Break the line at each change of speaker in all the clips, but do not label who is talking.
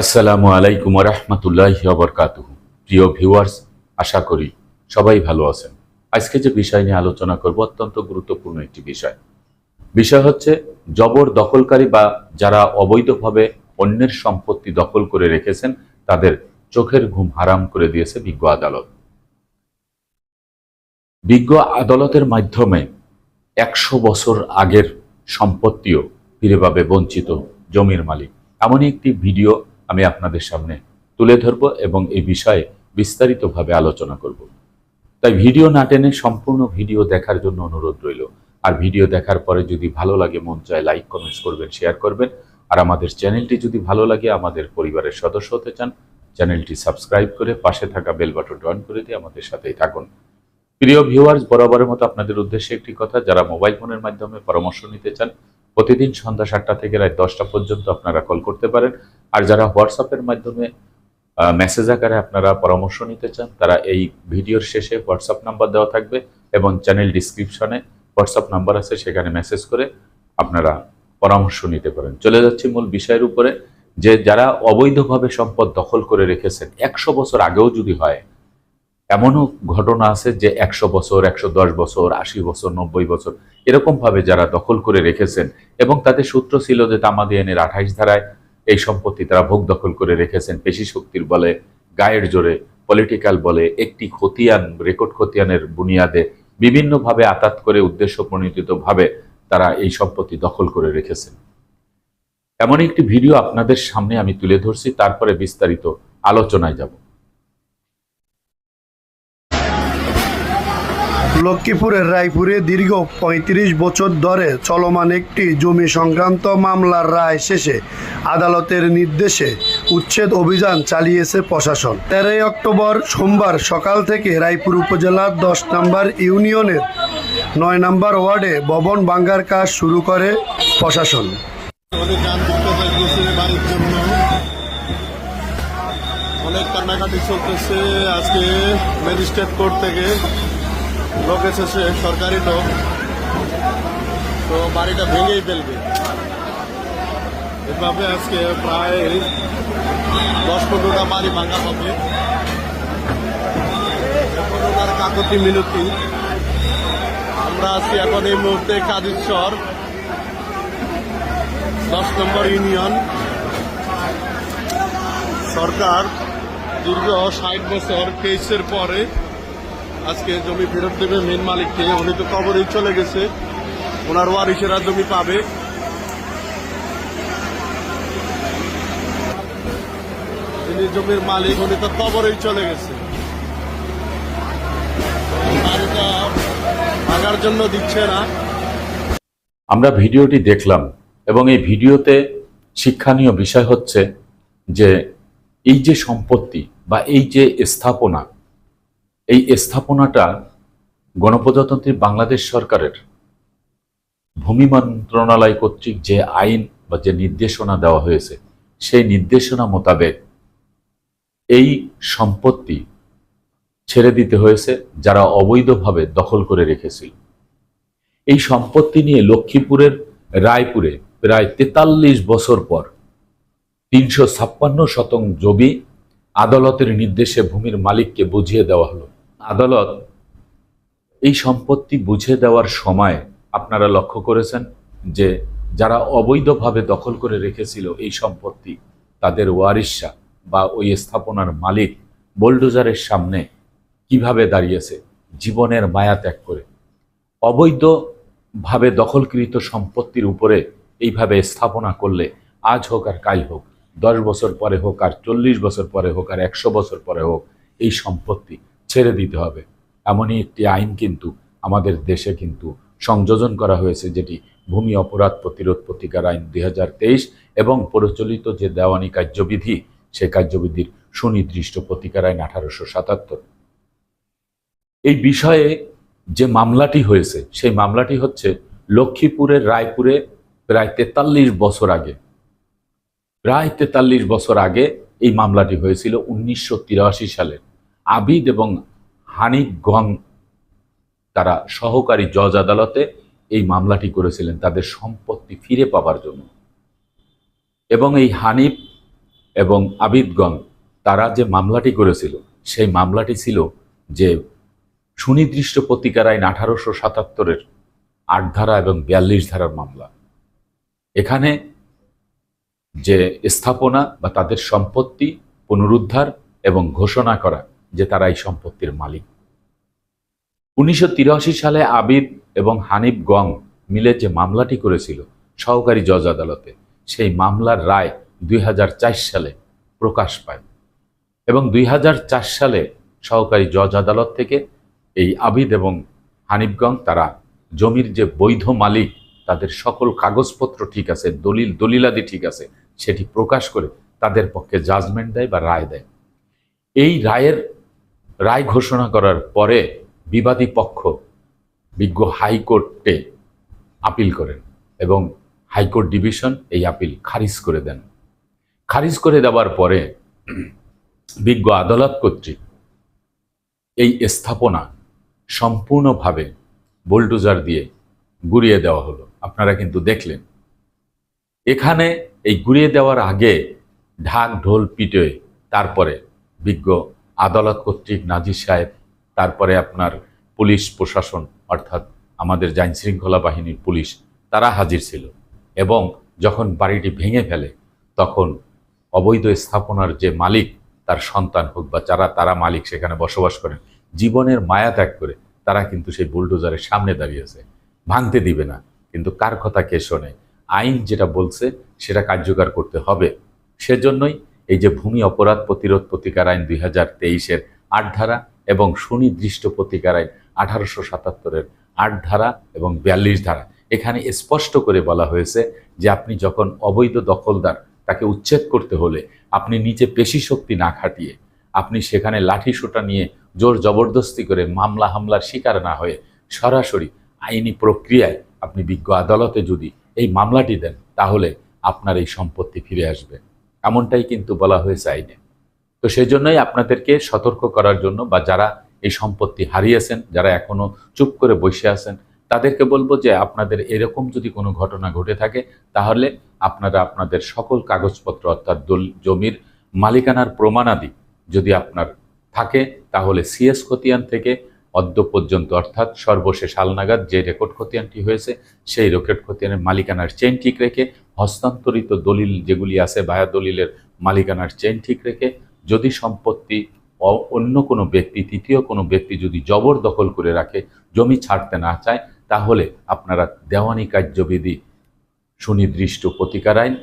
আসসালামু আলাইকুম রহমতুল্লাহ বরকাতুহ। প্রিয় ভিউয়ার্স, আশা করি সবাই ভালো আছেন। আজকে যে বিষয় নিয়ে আলোচনা করব অত্যন্ত গুরুত্বপূর্ণ একটি বিষয়। বিষয় হচ্ছে জবর দখলকারী বা যারা অবৈধভাবে অন্যের সম্পত্তি দখল করে রেখেছেন, তাদের চোখের ঘুম হারাম করে দিয়েছে বিজ্ঞ আদালত। বিজ্ঞ আদালতের মাধ্যমে একশো বছর আগের সম্পত্তিও ফিরে পাবে বঞ্চিত জমির মালিক। এমনই একটি ভিডিও আমি আপনাদের সামনে তুলে ধরব এবং এই বিষয়ে বিস্তারিতভাবে আলোচনা করব। তাই ভিডিও না টেনে সম্পূর্ণ ভিডিও দেখার জন্য অনুরোধ রইল। আর ভিডিও দেখার পরে যদি ভালো লাগে, মন চায় লাইক, কমেন্টস করবেন, শেয়ার করবেন। আর আমাদের চ্যানেলটি যদি ভালো লাগে, আমাদের পরিবারের সদস্য হতে চান, চ্যানেলটি সাবস্ক্রাইব করে পাশে থাকা বেল বাটনটি অন করে দিয়ে আমাদের সাথেই থাকুন। প্রিয় ভিউয়ার্স, বরাবরের মতো আপনাদের উদ্দেশ্যে একটি কথা, যারা মোবাইল ফোনের মাধ্যমে পরামর্শ নিতে চান, প্রতিদিন সন্ধ্যা সাতটা থেকে রাত দশটা পর্যন্ত আপনারা কল করতে পারেন। আর যারা হোয়াটসঅ্যাপের মাধ্যমে মেসেজ আকারে আপনারা পরামর্শ নিতে চান, তারা এই ভিডিওর শেষে হোয়াটসঅ্যাপ নাম্বার দেওয়া থাকবে এবং চ্যানেল ডিসক্রিপশনে হোয়াটসঅ্যাপ নাম্বার আছে, সেখানে মেসেজ করে আপনারা পরামর্শ নিতে পারেন। চলে যাচ্ছি মূল বিষয়ের উপরে, যে যারা অবৈধভাবে সম্পদ দখল করে রেখেছেন, একশো বছর আগেও যদি হয়, এমনও ঘটনা আছে যে একশো বছর, একশো দশ বছর, আশি বছর, নব্বই বছর, এরকমভাবে যারা দখল করে রেখেছেন এবং তাদের সূত্র ছিল যে তামাদিয়ানের আঠাইশ ধারায় এই সম্পত্তি তারা ভোগ দখল করে রেখেছেন। পেশি শক্তির বলে, গায়ের জোরে পলিটিক্যাল বলে, একটি খতিয়ান রেকর্ড খতিয়ানের বুনিয়াদে বিভিন্নভাবে আতাত করে উদ্দেশ্য প্রণীতভাবে তারা এই সম্পত্তি দখল করে রেখেছেন। এমন একটি ভিডিও আপনাদের সামনে আমি তুলে ধরছি, তারপরে বিস্তারিত আলোচনায় যাব।
লক্ষ্মীপুরের রায়পুরে দীর্ঘ ৩৫ বছর ধরে চলমান একটি জমি সংক্রান্ত মামলার রায় শেষে আদালতের নির্দেশে উচ্ছেদ অভিযান চালিয়েছে প্রশাসন। তেরোই অক্টোবর সোমবার সকাল থেকে রায়পুর উপজেলার দশ নম্বর ইউনিয়নের নয় নম্বর ওয়ার্ডে ভবন ভাঙ্গার কাজ শুরু করে প্রশাসন।
অনেক কান্নাকাটি চলতেছে। আজকে ম্যাজিস্ট্রেট কোর্ট থেকে লোক এসেছে, সরকারি লোক। তো বাড়িটা ভেঙেই ফেলবে। এভাবে আজকে প্রায় দশ পনেরোটা বাড়ি ভাঙা হবে। এখন কাকতি মিনতি। আমরা আছি এখন এই মুহূর্তে কাদিশ্বর দশ নম্বর ইউনিয়ন। সরকার দীর্ঘ ষাট বছর কেসের পরে আজকে জমি ফেরত দেবে মেন মালিককে উনি তো কবরেই চলে গেছে। ওনার ওয়ারিসেরা জমি পাবে। যিনি জমির মালিক, উনি তো কবরেই চলে গেছে। ভাঙার জন্য দিচ্ছে না।
আমরা ভিডিওটি দেখলাম এবং এই ভিডিওতে শিক্ষণীয় বিষয় হচ্ছে যে এই যে সম্পত্তি বা এই যে স্থাপনা এই স্থাপনাটা গণপ্রজাতন্ত্রী বাংলাদেশ সরকারের ভূমি মন্ত্রণালয় কর্তৃক যে আইন বা যে নির্দেশনা দেওয়া হয়েছে, সেই নির্দেশনা মোতাবেক এই সম্পত্তি ছেড়ে দিতে হয়েছে, যারা অবৈধভাবে দখল করে রেখেছিল। এই সম্পত্তি নিয়ে লক্ষ্মীপুরের রায়পুরে প্রায় তেতাল্লিশ বছর পর তিনশো ছাপ্পান্ন শতং জমি আদালতের নির্দেশে ভূমির মালিককে বুঝিয়ে দেওয়া হলো। আদালত এই সম্পত্তি বুঝে দেওয়ার সময় আপনারা লক্ষ্য করেছেন যে যারা অবৈধভাবে দখল করে রেখেছিল এই সম্পত্তি, তাদের ওয়ারিশা বা ওই স্থাপনার মালিক বোলডোজারের সামনে কীভাবে দাঁড়িয়েছে, জীবনের মায়া ত্যাগ করে। অবৈধভাবে দখলকৃত সম্পত্তির উপরে এইভাবে স্থাপনা করলে আজ হোক আর কাল হোক, দশ বছর পরে হোক আর চল্লিশ বছর পরে হোক আর একশো বছর পরে হোক, এই সম্পত্তি ছেড়ে দিতে হবে। এমনই একটি আইন কিন্তু আমাদের দেশে কিন্তু সংযোজন করা হয়েছে, যেটি ভূমি অপরাধ প্রতিরোধ প্রতিকার আইন দুই হাজার তেইশ এবং প্রচলিত যে দেওয়ানি কার্যবিধি সেই কার্যবিধির সুনির্দিষ্ট প্রতিকার আইন আঠারোশো সাতাত্তর। এই বিষয়ে যে মামলাটি হয়েছে, সেই মামলাটি হচ্ছে লক্ষ্মীপুরের রায়পুরে প্রায় তেতাল্লিশ বছর আগে। প্রায় তেতাল্লিশ বছর আগে এই মামলাটি হয়েছিল উনিশশো তিরাশি সালে। আবিদ এবং হানিফ গং তারা সহকারী জজ আদালতে এই মামলাটি করেছিলেন, তাদের সম্পত্তি ফিরে পাবার জন্য। এবং এই হানিফ এবং আবিদগঞ্জ তারা যে মামলাটি করেছিল, সেই মামলাটি ছিল যে সুনির্দিষ্ট প্রতিকার আইন আঠারোশো সাতাত্তরের আট ধারা এবং বিয়াল্লিশ ধারার মামলা। এখানে যে স্থাপনা বা তাদের সম্পত্তি পুনরুদ্ধার এবং ঘোষণা করা যে তারা এই সম্পত্তির মালিক। উনিশশো তিরাশি সালে আবিদ এবং হানিফ গং মিলে যে মামলাটি করেছিল সহকারী জজ আদালতে, সেই মামলার রায় দুই হাজার চার সালে প্রকাশ পায় এবং দুই হাজার চার সালে সহকারী জজ আদালত থেকে এই আবিদ এবং হানিফগং তারা জমির যে বৈধ মালিক, তাদের সকল কাগজপত্র ঠিক আছে, দলিল দলিলাদি ঠিক আছে, সেটি প্রকাশ করে তাদের পক্ষে জাজমেন্ট দেয় বা রায় দেয়। এই রায়ের রায় ঘোষণা করার পরে বিবাদী পক্ষ বিজ্ঞ হাইকোর্টে আপিল করেন এবং হাইকোর্ট ডিভিশন এই আপিল খারিজ করে দেন। খারিজ করে দেওয়ার পরে বিজ্ঞ আদালত কর্তৃক এই স্থাপনা সম্পূর্ণভাবে বোলডোজার দিয়ে গুড়িয়ে দেওয়া হলো। আপনারা কিন্তু দেখলেন। এখানে এই গুড়িয়ে দেওয়ার আগে ঢাক ঢোল পিটে তারপরে বিজ্ঞ আদালত কর্তৃক নাজির সাহেব, তারপরে আপনার পুলিশ প্রশাসন, অর্থাৎ আমাদের আইন শৃঙ্খলা বাহিনীর পুলিশ, তারা হাজির ছিল। এবং যখন বাড়িটি ভেঙে ফেলে, তখন অবৈধ স্থাপনার যে মালিক, তার সন্তান হোক বা যারা, তারা মালিক সেখানে বসবাস করেন, জীবনের মায়া ত্যাগ করে তারা কিন্তু সেই বুলডোজারের সামনে দাঁড়িয়েছে ভাঙতে দিবে না। কিন্তু কার কথা কে শোনে? আইন যেটা বলছে, সেটা কার্যকর করতে হবে। সেজন্যই এই যে ভূমি অপরাধ প্রতিরোধ প্রতিকার আইন দুই হাজার তেইশের আট ধারা এবং সুনির্দিষ্ট প্রতিকার আইন আঠারোশো সাতাত্তরের আট ধারা এবং বিয়াল্লিশ ধারা, এখানে স্পষ্ট করে বলা হয়েছে যে আপনি যখন অবৈধ দখলদার, তাকে উচ্ছেদ করতে হলে আপনি নিচে পেশি শক্তি না খাটিয়ে, আপনি সেখানে লাঠি সোটা নিয়ে জোর জবরদস্তি করে মামলা হামলার শিকার না হয়ে সরাসরি আইনি প্রক্রিয়ায় আপনি বিজ্ঞ আদালতে যদি এই মামলাটি দেন, তাহলে আপনার এই সম্পত্তি ফিরে আসবে। এমনটাই কিন্তু বলা হয়েছে আইনে। তো সেই জন্যই আপনাদেরকে সতর্ক করার জন্য বা যারা এই সম্পত্তি হারিয়েছেন, যারা এখনও চুপ করে বসে আছেন, তাদেরকে বলব যে আপনাদের এরকম যদি কোনো ঘটনা ঘটে থাকে, তাহলে আপনারা আপনাদের সকল কাগজপত্র, অর্থাৎ দল, জমির মালিকানার প্রমাণাদি যদি আপনার থাকে, তাহলে সিএস খতিয়ান থেকে অদ্য পর্যন্ত, অর্থাৎ সর্বশেষ হালনাগাদ যে রেকর্ড খতিয়ানটি হয়েছে, সেই রেকর্ড খতিয়ানের মালিকানার চেন ঠিক রেখে, হস্তান্তরিত দলিল যেগুলি আছে বায়া দলিলের মালিকানার চেন ঠিক রেখে, যদি সম্পত্তি অন্য কোনো ব্যক্তি, তৃতীয় কোনো ব্যক্তি যদি জবরদখল করে রাখে, জমি ছাড়তে না চায়, তাহলে আপনারা দেওয়ানি কার্যবিধি সুনির্দিষ্ট প্রতিকার আইন,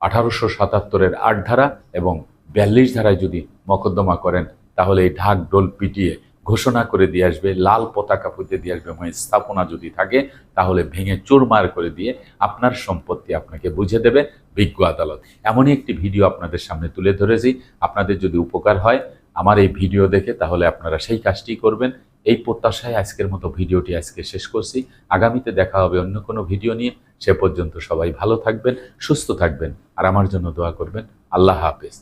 আঠারোশো সাতাত্তরের আট ধারা এবং বিয়াল্লিশ ধারায় যদি মকদ্দমা করেন, তাহলে এই ঢাক ডোল পিটিয়ে ঘোষণা করে দিয়ে আসবে, লাল পতাকা পুঁতে দিয়ে আসবে এবং স্থাপনা যদি থাকে, তাহলে ভেঙে চুরমার করে দিয়ে আপনার সম্পত্তি আপনাকে বুঝে দেবে বিজ্ঞ আদালত। এমনই একটি ভিডিও আপনাদের সামনে তুলে ধরেছি। আপনাদের যদি উপকার হয় আমার এই ভিডিও দেখে, তাহলে আপনারা সেই কাজটি করবেন। এই প্রত্যাশায় আজকের মতো ভিডিওটি আজকে শেষ করছি। আগামীতে দেখা হবে অন্য কোনো ভিডিও নিয়ে। সে পর্যন্ত সবাই ভালো থাকবেন, সুস্থ থাকবেন, আর আমার জন্য দোয়া করবেন। আল্লাহ হাফেজ।